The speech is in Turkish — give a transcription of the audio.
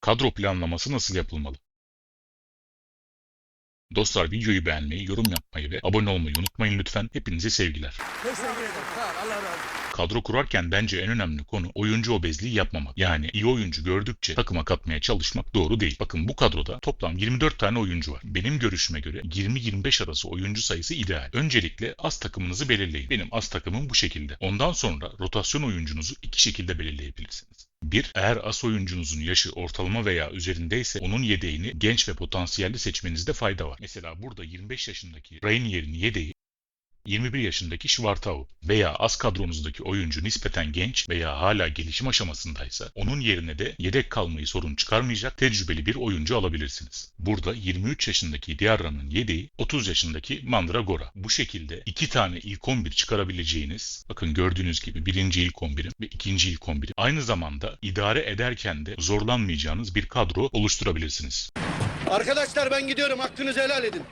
Kadro planlaması nasıl yapılmalı? Dostlar videoyu beğenmeyi, yorum yapmayı ve abone olmayı unutmayın lütfen. Hepinize sevgiler. Kadro kurarken bence en önemli konu oyuncu obezliği yapmamak. Yani iyi oyuncu gördükçe takıma katmaya çalışmak doğru değil. Bakın bu kadroda toplam 24 tane oyuncu var. Benim görüşüme göre 20-25 arası oyuncu sayısı ideal. Öncelikle az takımınızı belirleyin. Benim az takımım bu şekilde. Ondan sonra rotasyon oyuncunuzu iki şekilde belirleyebilirsiniz. Bir, eğer as oyuncunuzun yaşı ortalama veya üzerindeyse onun yedeğini genç ve potansiyelli seçmenizde fayda var. Mesela burada 25 yaşındaki Rainier'in yedeği 21 yaşındaki Schwartau veya az kadronuzdaki oyuncu nispeten genç veya hala gelişim aşamasındaysa onun yerine de yedek kalmayı sorun çıkarmayacak tecrübeli bir oyuncu alabilirsiniz. Burada 23 yaşındaki Diarra'nın yedeği 30 yaşındaki Mandragora. Bu şekilde iki tane ilk 11 çıkarabileceğiniz bakın gördüğünüz gibi birinci ilk 11'im ve ikinci ilk 11'im aynı zamanda idare ederken de zorlanmayacağınız bir kadro oluşturabilirsiniz. Arkadaşlar ben gidiyorum. Hakkınızı helal edin.